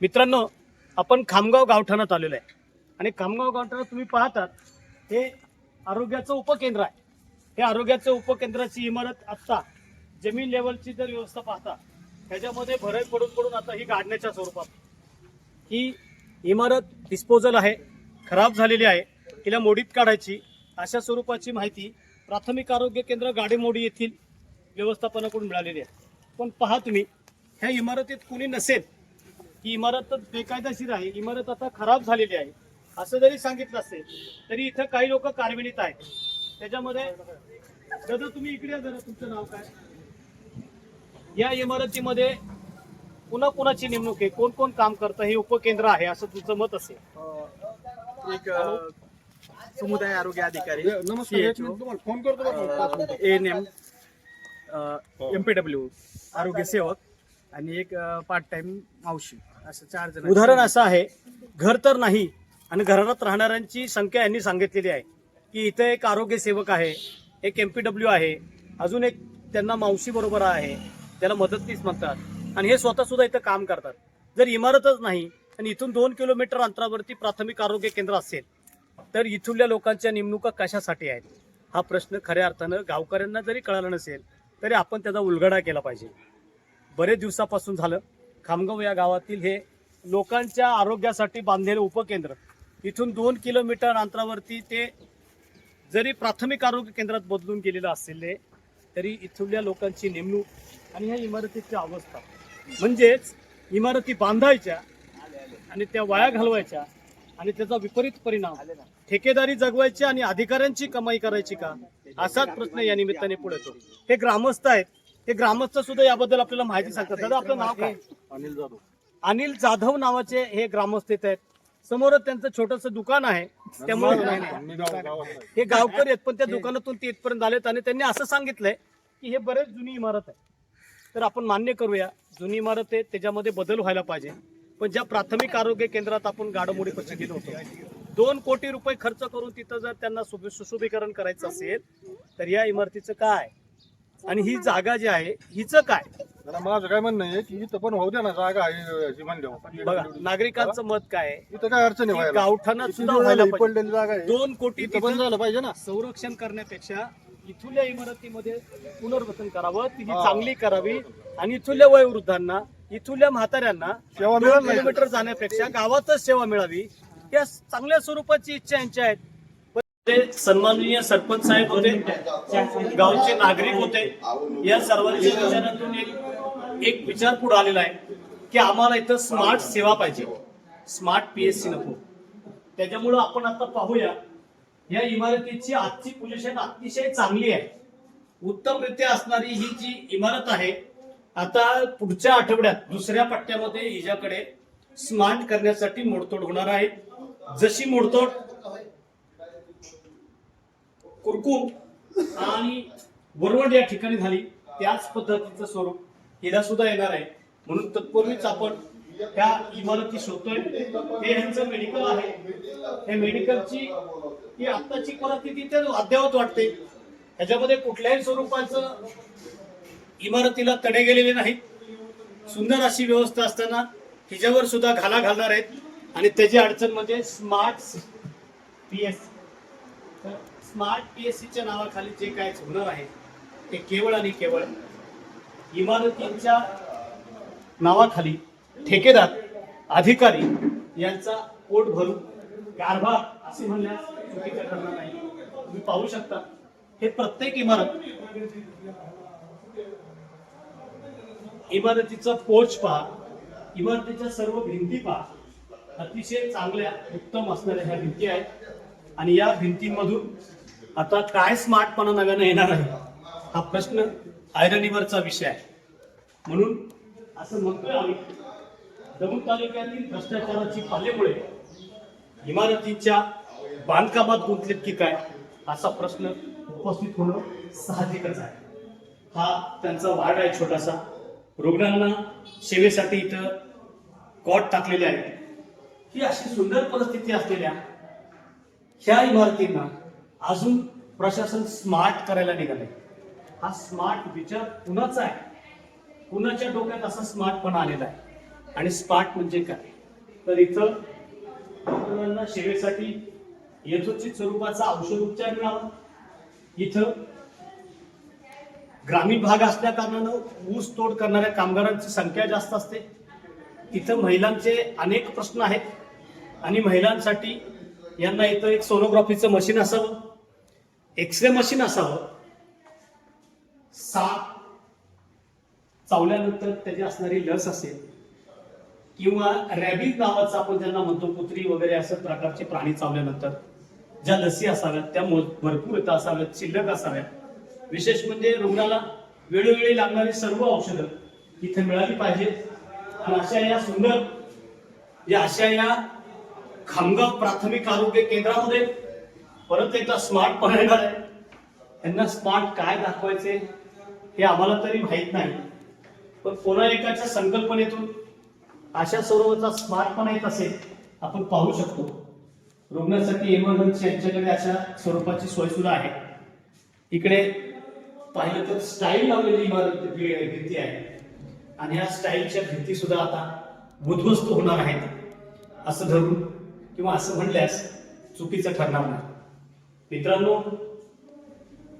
मित्रांनो आपण खामगाव गावठाणात आलेलो आहे. आणि खामगाव गावठाणात तुम्ही पाहतात हे आरोग्याचं उपकेंद्र आहे. हे आरोग्याचं उपकेंद्राची इमारत आत्ता जमीन लेवलची जर व्यवस्था पाहता ह्याच्यामध्ये भरत पडून पडून आता ही गाडण्याच्या स्वरूपात. ही इमारत डिस्पोजल आहे खराब झालेली आहे तिला मोडीत काढायची अशा स्वरूपाची माहिती प्राथमिक आरोग्य केंद्र गाडेमोडी येथील व्यवस्थापनाकडून मिळालेली आहे. पण पहा तुम्ही ह्या इमारतीत कुणी नसेल ही इमारत बेकायदेशीर आहे. इमारत आता खराब झालेली आहे. असं जरी सांगितलं असेल तरी इथं काही लोक कार्मिणीत आहेत. त्याच्यामध्ये दादा तुम्ही इकडे जरा. तुमचं नाव काय? या इमारतीमध्ये पुन्हा कुणाची नेमणूक आहे? कोण कोण काम करतं? हे उपकेंद्र आहे असं तुमचं मत असेल. एक समुदाय आरोग्य अधिकारी. फोन करतो. N M M P W आरोग्य सेवक आणि एक पार्ट टाइम मावशी. असं चार जण उदाहरण असं आहे घर तर नाही आणि घरात राहणाऱ्यांची संख्या यांनी सांगितलेली आहे की इथं एक आरोग्य सेवक आहे एक एम पी डब्ल्यू आहे अजून एक त्यांना मावशी बरोबर आहे त्याला मदतनीस म्हणतात आणि हे स्वतः सुद्धा इथं काम करतात. जर इमारतच नाही आणि इथून दोन किलोमीटर अंतरावरती प्राथमिक आरोग्य केंद्र असेल तर इथूनल्या लोकांच्या नेमणुका कशासाठी आहेत? हा प्रश्न खऱ्या अर्थानं गावकऱ्यांना जरी कळाला नसेल तरी आपण त्याचा उलगडा केला पाहिजे. बरेच दिवसापासून झालं खामगाव या गावातील हे लोकांच्या आरोग्यासाठी बांधलेले उपकेंद्र. इथून दोन किलोमीटर अंतरावरती ते जरी प्राथमिक आरोग्य केंद्रात बदलून गेलेलं असेल तरी इथल्या लोकांची नेमणूक आणि ह्या इमारतीची अवस्था म्हणजेच इमारती बांधायच्या आणि त्या वाया घालवायच्या आणि त्याचा विपरीत परिणाम ठेकेदारी जगवायची आणि अधिकाऱ्यांची कमाई करायची का? असाच प्रश्न या निमित्ताने पुढे येतो. हे ग्रामस्थ आहेत हे ग्रामस्थ सुद्धा याबद्दल आपल्याला माहिती सांगतात. दादा आपलं नाव काय? अनिल जाधव. अनिल जाधव नावाचे हे ग्रामस्थ इथे आहेत. समोरच त्यांचं छोटस दुकान आहे. त्यामुळे. हे गावकरी आहेत पण त्या दुकानातून ते इथपर्यंत आलेत आणि त्यांनी असं सांगितलंय की हे बरेच जुनी इमारत आहे. तर आपण मान्य करूया जुनी इमारत आहे त्याच्यामध्ये बदल व्हायला पाहिजे. पण ज्या प्राथमिक आरोग्य केंद्रात आपण गाडोमोडी पैसे गेलो होतो दोन कोटी रुपये खर्च करून तिथं जर त्यांना सुशु- सुशोभीकरण करायचं असेल तर या इमारतीचं काय? आणि ही जागा जी आहे हिचं काय? जरा माझं काय म्हणणं आहे की इथं पण होऊ द्या ना जागा आहे अशी म्हणल्यावर. बघा नागरिकांचं मत काय आहे? इथं काय अडचणी की व्हायला. गावठाणात सुद्धा दिवस व्हायला झाले, पाहिजे. पडलेली जागा आहे दोन कोटी इथं पण तिथं झालं पाहिजे ना. संरक्षण करण्यापेक्षा इथल्या इमारतीमध्ये पुनर्वसन करावं हा. चांगली करावी. आणि इथल्या वयोवृद्धांना इथल्या म्हाताऱ्यांना सेवा दोन मिळाली नाही. किलोमीटर जाण्यापेक्षा गावातच सेवा मिळावी. या चांगल्या स्वरूपाची इच्छा यांच्या आहेत. ते सन्माननीय सरपंच साहेब होते गावचे नागरिक होते. या सर्वांच्या विचारातून एक एक विचार पुढे आलेला आहे की आम्हाला इथं स्मार्ट सेवा पाहिजे. स्मार्ट पीएससी नको. त्याच्यामुळं आपण आता पाहूया या इमारतीची आजची पोझिशन अतिशय चांगली आहे. उत्तमरित्या असणारी ही जी इमारत आहे आता पुढच्या आठवड्यात दुसऱ्या पट्ट्यामध्ये हिच्याकडे स्मार्ट करण्यासाठी मोडतोड होणार आहे. जशी मोडतोड कुरकुम. आणि वरवड या ठिकाणी झाली. त्याच पद्धतीचं स्वरूप हिला सुद्धा येणार आहे. म्हणून तत्पूर्वीच आपण त्या इमारती शोधतोय. हे ह्यांचं मेडिकल आहे. हे मेडिकलची ही आत्ताची परिस्थिती तर अद्ययावत वाटते. ह्याच्यामध्ये कुठल्याही स्वरूपाचं इमारतीला तडे गेलेले नाहीत. सुंदर अशी व्यवस्था असताना हिच्यावर सुद्धा घाला घालणार आहेत. आणि त्याची अडचण म्हणजे smart P S. Smart P S सीच्या नावाखाली जे काय होणार आहे ते केवळ आणि केवळ इमारतींच्या नावाखाली ठेकेदार अधिकारी यांचा पोट भरून कारभार असे म्हणण्यास चुकीचं ठरणार नाही. तुम्ही पाहू शकता हे प्रत्येक इमारत इमारतीचा पोच पहा इमारतीच्या सर्व भिंती पहा अतिशय चांगल्या उत्तम असणाऱ्या ह्या भिंती आहेत. आणि या भिंतींमधून आता काय स्मार्टपणा नव्यानं येणार आहे? हा प्रश्न आयरनीवरचा विषय आहे. म्हणून असं म्हणतोय आम्ही दमून तालुक्यातील भ्रष्टाचाराची पालेमुळे इमारतीच्या बांधकामात गुंतलेत की काय असा प्रश्न उपस्थित होणं साहजिकच आहे. हा त्यांचा वार्ड आहे छोटासा. रुग्णांना सेवेसाठी इथं कॉट टाकलेले आहेत. ही अशी सुंदर परिस्थिती असलेल्या ह्या इमारतींना अजून प्रशासन स्मार्ट करायला निघालंय. हा स्मार्ट विचार कुणाचा आहे? कुणाच्या डोक्यात असा स्मार्टपणा आलेला आहे? आणि स्मार्ट म्हणजे काय? तर इथं डॉक्टरांना सेवेसाठी यथोचित स्वरूपाचा औषध उपचार मिळावा. इथं ग्रामीण भाग असल्या कारणानं ऊस तोड करणाऱ्या कामगारांची संख्या जास्त असते. इथं महिलांचे अनेक प्रश्न आहेत. आणि महिलांसाठी यांना इथं एक सोनोग्राफीचं मशीन असावं. एक्सरे मशीन असावं. साप चावल्यानंतर त्याची असणारी लस असेल किंवा रॅबिज नावाचं आपण ज्यांना म्हणतो कुत्री वगैरे असं प्रकारचे प्राणी चावल्यानंतर ज्या लसी असाव्यात त्या मो- भरपूर येतं असाव्यात शिल्लक असाव्यात. विशेष म्हणजे रुग्णाला वेळोवेळी लागणारी सर्व औषधं इथे मिळाली पाहिजेत आणि अशा या सुंदर या अशा या खामगाव प्राथमिक आरोग्य केंद्रामध्ये परत एकदा स्मार्ट पण आहे. त्यांना स्मार्ट काय दाखवायचे हे आम्हाला तरी माहीत नाही. पण कोणा एकाच्या संकल्पनेतून अशा स्वरूपाचा स्मार्टपणा येत असेल आपण पाहू शकतो. रुग्णासाठी इमर्जन्सी यांच्याकडे अशा स्वरूपाची सोय सुद्धा आहे. इकडे पाहिलं तर स्टाईल लावलेली इमारत भिंती आहे. आणि ह्या स्टाईलच्या भिंती सुद्धा आता उद्ध्वस्त होणार आहेत. असं धरून किंवा असं म्हणल्यास चुकीचं ठरणार नाही. मित्रांनो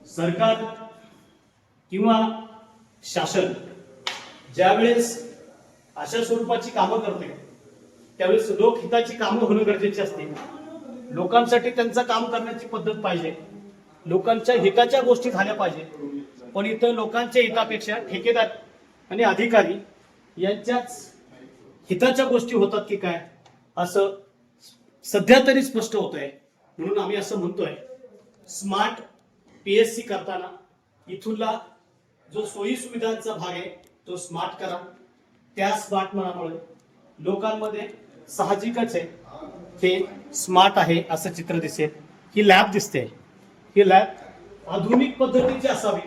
सरकार किंवा शासन ज्यावेळेस अशा स्वरूपाची कामं करते त्यावेळेस लोकहिताची कामं होणं गरजेची असते. लोकांसाठी त्यांचं काम करण्याची पद्धत पाहिजे. लोकांच्या हिताच्या गोष्टी झाल्या पाहिजे. पण इथं लोकांच्या हितापेक्षा ठेकेदार आणि अधिकारी यांच्याच हिताच्या गोष्टी होतात की काय? असं सध्या तरी स्पष्ट होतंय. म्हणून आम्ही असं म्हणतोय. स्मार्ट पीएससी करताना इथूनला जो सोयी सुविधांचा भाग आहे तो स्मार्ट करा. त्या स्मार्ट मनामुळे लोकांमध्ये साहजिकच आहे. ते स्मार्ट आहे असं चित्र दिसेल. ही लॅब दिसते. ही लॅब आधुनिक पद्धतीची असावी.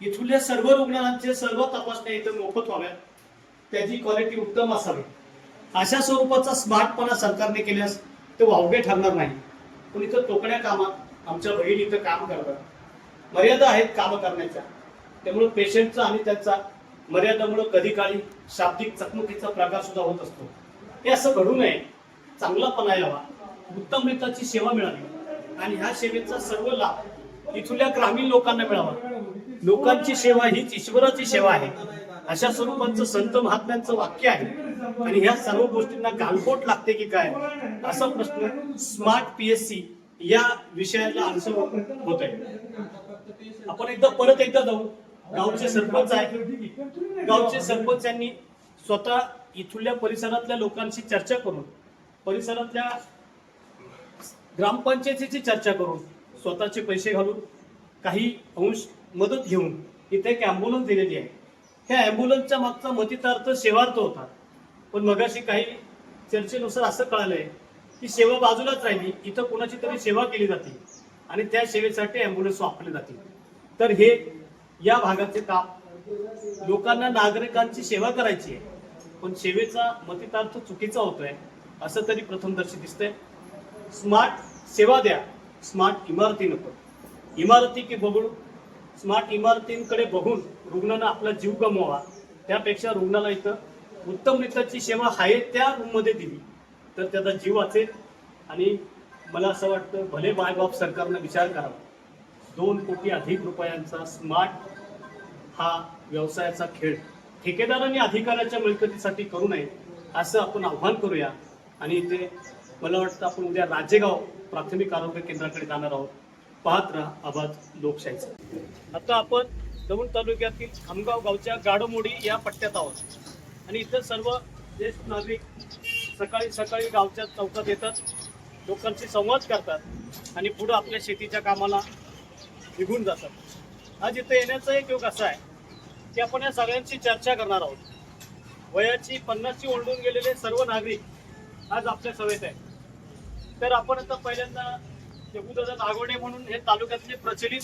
इथूनल्या सर्व रुग्णांचे सर्व तपासण्या इथं मोफत व्हाव्यात. त्याची क्वालिटी उत्तम असावी. अशा स्वरूपाचा स्मार्टपणा सरकारने केल्यास ते वावगे ठरणार नाही. पण इथं तोकड्या कामात आमच्या बहीण इथं काम करतात. मर्यादा आहेत काम करण्याच्या. त्यामुळं पेशंटचा आणि त्यांचा मर्यादामुळं कधी काळी शाब्दिक चकमकीचा प्रकार सुद्धा होत असतो. हे असं घडू नये. चांगलापणा यावा. उत्तम रिताची सेवा मिळावी. आणि ह्या सेवेचा सर्व लाभ इथल्या ग्रामीण लोकांना मिळावा. लोकांची सेवा हीच ईश्वराची सेवा आहे. अशा स्वरूपांचं संत महात्म्यांचं वाक्य आहे. आणि ह्या सर्व गोष्टींना गालबोट लागते की काय? असा प्रश्न स्मार्ट पीएससी या विषयाला आन्सर होत आहे आपण एकदा परत एकदा जाऊ. गावचे सरपंच आहे गावचे सरपंच यांनी स्वतः इथल्या परिसरातल्या लोकांशी चर्चा करून परिसरातल्या ग्रामपंचायतीची चर्चा करून स्वतःचे पैसे घालून काही अंश मदत घेऊन इथे एक अँब्युलन्स दिलेली आहे. ह्या अँब्युलन्सच्या मागचा मतितार्थ सेवार्थ होता. पण मगाशी काही चर्चेनुसार असं कळालंय ही सेवा बाजूलाच राहिली. इथं कोणाची तरी सेवा केली जाते. आणि त्या सेवेसाठी अँब्युलन्स वापरले जाते. तर हे या भागाचे काम. लोकांना नागरिकांची सेवा करायची आहे. पण सेवेचा मतितार्थ चुकीचा होतोय असं तरी प्रथमदर्शी दिसतंय. स्मार्ट सेवा द्या. स्मार्ट इमारती नको. इमारती की बघून स्मार्ट इमारतींकडे बघून रुग्णानं आपला जीव गमवावा. त्यापेक्षा रुग्णाला इथं उत्तम रीतीची सेवा आहे त्या रूममध्ये दिली. तर त्याचा जीव वाचेल आणि मला असं वाटतं भले मायबाप सरकारनं विचार करावा दोन कोटी अधिक रुपयांचा स्मार्ट हा व्यवसायाचा खेळ ठेकेदारांनी अधिकाराच्या मिळकतीसाठी करू नये असं आपण आव्हान करूया. आणि इथे मला वाटतं आपण उद्या राजेगाव प्राथमिक आरोग्य केंद्राकडे जाणार आहोत. पाहत राहा आवाज लोकशाहीचा. आता आपण दौंड तालुक्यातील खामगाव गावच्या गाडोमोडी या पट्ट्यात आहोत. आणि इथं सर्व ज्येष्ठ नागरिक सकाळी सकाळी गावच्या चौकात येतात. लोकांशी संवाद करतात आणि पुढं आपल्या शेतीच्या कामाला निघून जातात. आज इथं येण्याचा एक योग असा आहे की आपण या सगळ्यांची चर्चा करणार आहोत. वयाची पन्नासची ओळखून गेलेले सर्व नागरिक आज आपल्या सभेत आहेत. तर आपण आता पहिल्यांदा जगुदादा नागोडे म्हणून हे तालुक्यातले प्रचलित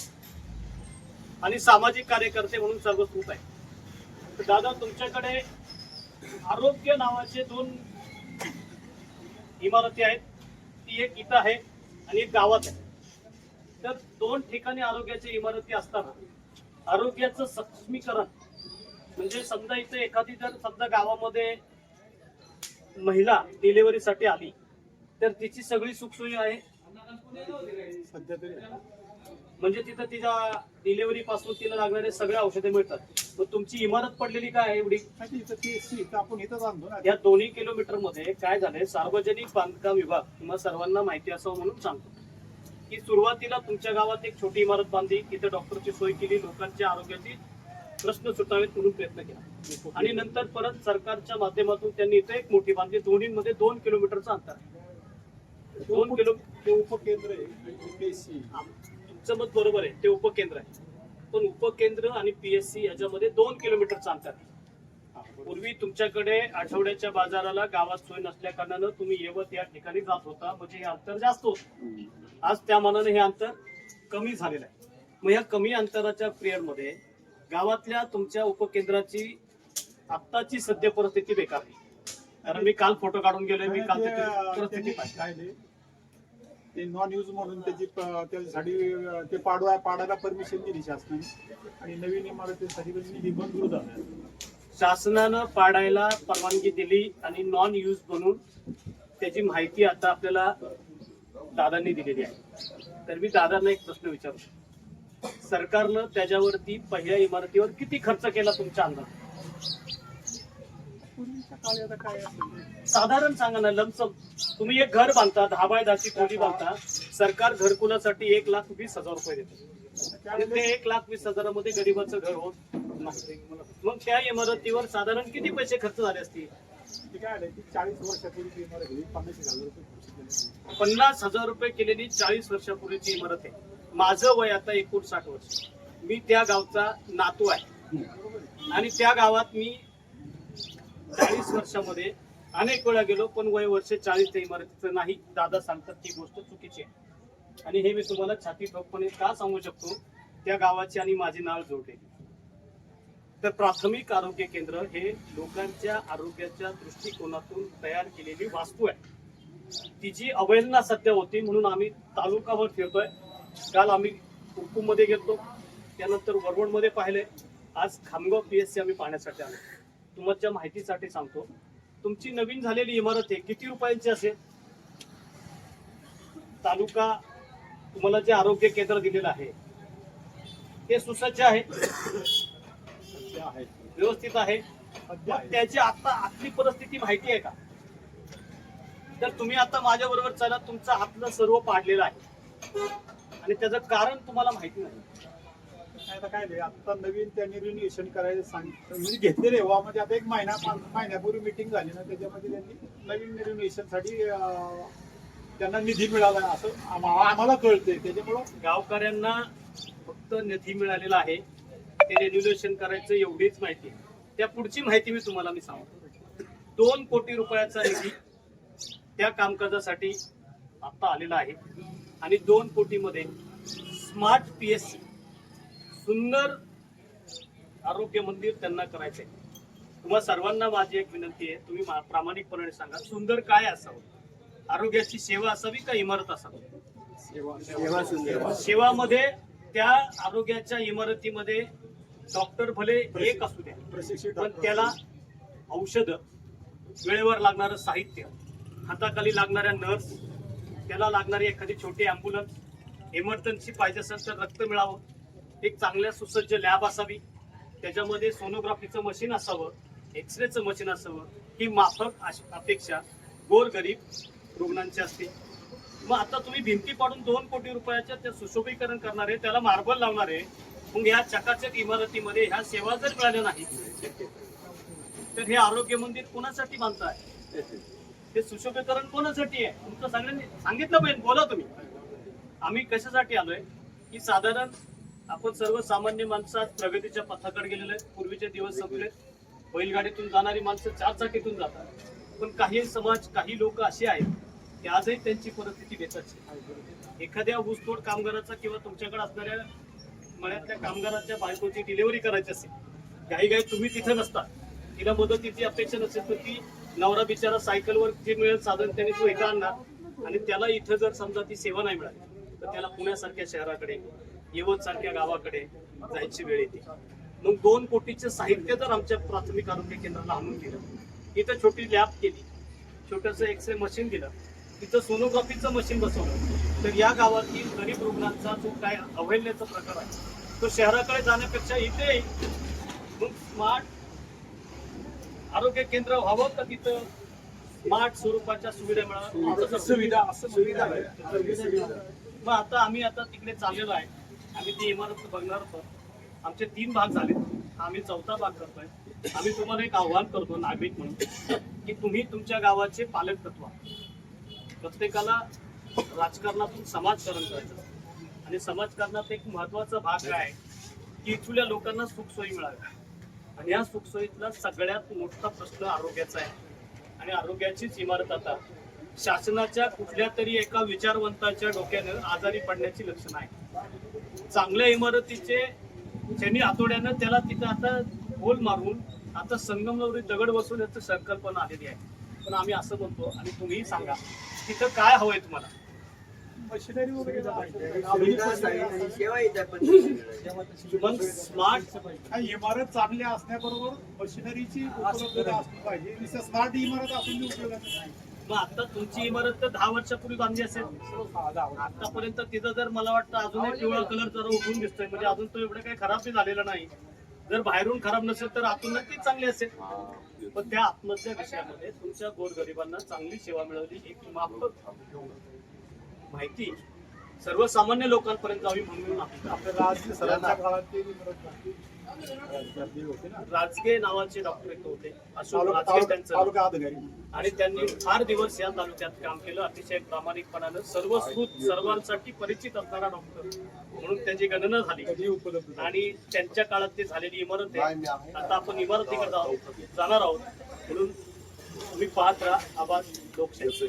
आणि सामाजिक कार्यकर्ते म्हणून सर्वस्कृत आहे तर दादा तुमच्याकडे आरोग्य नावाचे दोन इमारती आहेत ती एक इथं आहे आणि एक गावात आहे. तर दोन ठिकाणी आरोग्याच्या इमारती असताना आरोग्याचं सक्षमीकरण म्हणजे समजा इथं एखादी जर समजा गावामध्ये महिला डिलिव्हरीसाठी आली तर तिची सगळी सुखसोयी आहे. सध्या तरी म्हणजे तिथं तिच्या डिलिव्हरी पासून तिला लागणारे सगळे औषधे मिळतात. मग तुमची इमारत पडलेली काय आहे एवढी? नाही, इथं ती सी इथं आपण इथंच आणतो ना. या दोन्ही किलोमीटरमध्ये काय झालंय? सार्वजनिक बांधकाम विभाग किंवा सर्वांना माहिती असावं म्हणून सांगतो. की सुरुवातीला तुमच्या गावात एक छोटी इमारत बांधली तिथे डॉक्टरची सोय केली लोकांच्या आरोग्याची प्रश्न सुटावेत म्हणून प्रयत्न केला. आणि नंतर परत सरकारच्या माध्यमातून त्यांनी इथे एक मोठी बांधली दोन्हीमध्ये दोन किलोमीटरचं अंतर आहे. दोन किलो ते उपकेंद्र आहे तुमचं मत बरोबर आहे. ते उपकेंद्र आहे. पण उपकेंद्र आणि पीएससी याच्यामध्ये दोन किलोमीटरचं अंतर आहे पूर्वी तुमच्याकडे आठवड्याच्या बाजाराला गावात सोय नसल्या कारणानं तुम्ही येवत या ठिकाणी जात होता. म्हणजे हे अंतर जास्त होत. आज त्या मानाने हे अंतर कमी झालेलं आहे. मग या कमी अंतराच्या पिरियडमध्ये गावातल्या तुमच्या उपकेंद्राची आत्ताची सद्य परिस्थिती बेकार आहे. कारण मी काल फोटो काढून गेलोय मी काल परिस्थिती ते नॉन यूज म्हणून त्याची प- त्याच्यासाठी अं, ते पाडवा पाडायला परमिशन दिली शासनाने. आणि नवीन इमारतीसाठी पण सुरू मंजूर झाला शासनानं पाडायला परवानगी दिली आणि नॉन यूज म्हणून त्याची माहिती आता आपल्याला दादांनी दिलेली आहे. तर मी दादांना एक प्रश्न विचारतो. सरकारनं त्याच्यावरती पहिल्या इमारतीवर किती खर्च केला तुमच्या अंदाज पूर्वीच्या काळी आता काय असेल साधारण सांगा ना लमसम. तुम्ही एक घर बांधता दहा बाय दहाची खोली बांधता सरकार घरकुलासाठी एक लाख वीस हजार रुपये देतं. ते एक लाख वीस हजारामध्ये गरीबाचं घर होत नाही. मग त्या इमारतीवर साधारण किती पैसे खर्च झाले असतील. पन्नास हजार रुपये केलेली चाळीस वर्षापूर्वीची इमारत आहे. माझं वय आता एकोणसाठ वर्ष. मी त्या गावचा नातू आहे. आणि त्या गावात मी चाळीस वर्षामध्ये अनेक वेळा गेलो पण वय वर्ष चाळीस त्या इमारतीचं नाही. दादा सांगतात ती गोष्ट चुकीची आहे. आणि हे मी तुम्हाला छाती ठोकपणे का सांगू शकतो? त्या गावाची आणि माझी नाळ जोडले. तर प्राथमिक आरोग्य केंद्र हे लोकांच्या आरोग्याच्या दृष्टिकोनातून तयार केलेली वास्तू आहे. तिची अवहेलना सध्या होती म्हणून आम्ही तालुकाभर फिरतोय. काल आम्ही मध्ये गेलो त्यानंतर वरवडमध्ये पाहिले. आज खामगाव पी एस सी आम्ही पाहण्यासाठी आलो. तुमच्या माहितीसाठी सांगतो तुमची नवीन झालेली इमारत आहे किती रुपयांची असेल? तालुका तुम्हाला जे आरोग्य केंद्र दिलेलं आहे ते सुसज्ज आहे व्यवस्थित आहे आहे. त्याची आता आतली परिस्थिती माहिती आहे का? तर तुम्ही आता माझ्या बरोबर चला तुमचं आतलं सर्व पाडलेलं आहे. आणि त्याचं कारण तुम्हाला माहिती नाही. आता काय नाही आता नवीन त्यांनी रिन्युएशन करायचं सांग म्हणजे घेतलेले वा म्हणजे आता एक महिना महिन्यापूर्वी मिटिंग झाली ना त्याच्यामध्ये त्यांनी नवीन रिन्युएशनसाठी त्यांना निधी मिळाला असं आम्हाला कळतंय. त्याच्यामुळं गावकऱ्यांना फक्त निधी मिळालेला आहे. ते रेन्युलेशन करायचं एवढीच माहिती आहे. त्या पुढची माहिती मी तुम्हाला मी सांगतो. दोन कोटी रुपयाचा निधी त्या कामकाजासाठी आता आलेला आहे. आणि दोन कोटीमध्ये स्मार्ट पी एस सी सुंदर आरोग्य मंदिर त्यांना करायचंय. तुम्हा सर्वांना माझी एक विनंती आहे तुम्ही प्रामाणिकपणे सांगा सुंदर काय असावं? आरोग्याची सेवा असावी का इमारत असावी? सेवामध्ये त्या आरोग्याच्या इमारतीमध्ये डॉक्टर भले एक असू द्या प्रशिक्षित पण त्याला औषध वेळेवर लागणारं साहित्य हाताखाली लागणाऱ्या नर्स त्याला लागणारी एखादी छोटी अँब्युलन्स इमर्जन्सी पाहिजे असेल तर रक्त मिळावं. एक चांगल्या सुसज्ज लॅब असावी. त्याच्यामध्ये सोनोग्राफीचं मशीन असावं एक्सरेचं मशीन असावं ही माफक अपेक्षा गोरगरीब रुग्णांची असते. मग आता तुम्ही भिंती पाडून दोन कोटी रुपयाच्या त्या सुशोभीकरण करणारे त्याला मार्बल लावणारे मग ह्या चकाचक इमारतीमध्ये ह्या सेवा जर मिळाल्या नाही तर हे आरोग्य मंदिर कोणासाठी बांधताय? हे सुशोभीकरण कोणासाठी आहे? तुमचं सगळ्यांनी सांगितलं पाहिजे बोला तुम्ही. आम्ही कशासाठी आलोय? की साधारण आपण सर्वसामान्य माणसं आज प्रगतीच्या पथाकडे गेलेले आहेत. पूर्वीचे दिवस संपले. बैलगाडीतून जाणारी माणसं चारचाकीतून जातात. पण काही समाज काही लोक असे आहेत की आजही त्यांची परिस्थिती बेताची एखाद्या ऊसतोड कामगाराचा किंवा तुमच्याकडे असणाऱ्या मळ्यातल्या कामगाराच्या बायकोची डिलिव्हरी करायची असेल काही काही तुम्ही तिथे नसता. तिला मदतीची अपेक्षा नसेल तर ती नवरा बिचारा सायकलवर जे मिळेल साधन त्याने तो इथं आणणार. आणि त्याला इथं जर समजा ती सेवा नाही मिळाली तर त्याला पुण्यासारख्या शहराकडे यवत सारख्या गावाकडे जायची वेळ येते. मग दोन कोटीचं साहित्य जर आमच्या प्राथमिक आरोग्य केंद्राला आणून दिलं. इथं छोटी लॅब केली. कॉम्प्युटरचं एक्सरे मशीन दिलं. तिथं सोनोग्राफीचं मशीन बसवलं. तर या गावातील गरीब रुग्णांचा जो काय अवहेलनेचा प्रकार आहे तो शहराकडे जाण्यापेक्षा इथे मग स्मार्ट आरोग्य केंद्र व्हावं का तिथं स्मार्ट स्वरूपाच्या सुविधा मिळाव्या सुविधा असं सुविधा. आहे. मग आता आम्ही आता तिकडे चाललेलो आहे. आम्ही ती इमारत बघणार होतो. आमचे तीन भाग झाले आम्ही चौथा भाग करतोय. आम्ही तुम्हाला एक आव्हान करतो नागरिक म्हणून की तुम्ही तुमच्या गावाचे पालक तत्व प्रत्येकाला राजकारणातून समाजकारण करायचं आणि समाजकारणात एक महत्त्वाचा भाग काय आहे? की इथल्या लोकांना सुखसोयी मिळाव्या आणि या सुखसोयीतला सगळ्यात मोठा प्रश्न आरोग्याचा आहे. आणि आरोग्याचीच इमारत आता शासनाच्या कुठल्या तरी एका विचारवंताच्या डोक्यानं आजारी पडण्याची लक्षणं आहे चांगल्या इमारतीचे ज्यांनी हातोड्यानं त्याला तिथं आता होल मारून आता संगमरवरी दगड बसून याची संकल्पना आलेली आहे. पण आम्ही असं म्हणतो आणि तुम्हीही सांगा तिथं काय हवंय तुम्हाला? मशिनरी वगैरे मग स्मार्ट इमारत चांगली असण्याबरोबर मशिनरीची उपलब्धता असली पाहिजे. स्मार्ट इमारत असून उपयोगाचं नाही. मग आता तुमची इमारत तर दहा वर्षापूर्वी बांधली असेल. आतापर्यंत तिथं जर मला वाटतं अजून पिवळा कलर जरा उठून दिसतोय. म्हणजे अजून तो एवढं काही खराब झालेला नाही. जर बाहेरून खराब नसेल तर आतून नक्कीच चांगली असेल. पण त्या आत्महत्या विषयामध्ये तुमच्या गोरगरिबांना चांगली सेवा मिळवली एक माफक माहिती सर्वसामान्य लोकांपर्यंत जावी म्हणून आपलं आपल्या राज सरांच्या काळात ते इमारत बांधली होती ना राजगे नावाचे डॉक्टर एक होते अशोक त्यांचं आणि त्यांनी फार दिवस या तालुक्यात काम केलं. अतिशय प्रामाणिकपणानं सर्वस्कृत सर्वांसाठी परिचित असणारा डॉक्टर म्हणून त्यांची गणना झाली. आणि त्यांच्या काळात ती झालेली इमारत आहे. आता आपण इमारतीकडे जाणार आहोत. म्हणून तुम्ही पाहत राहा. आवाज लोकशाही.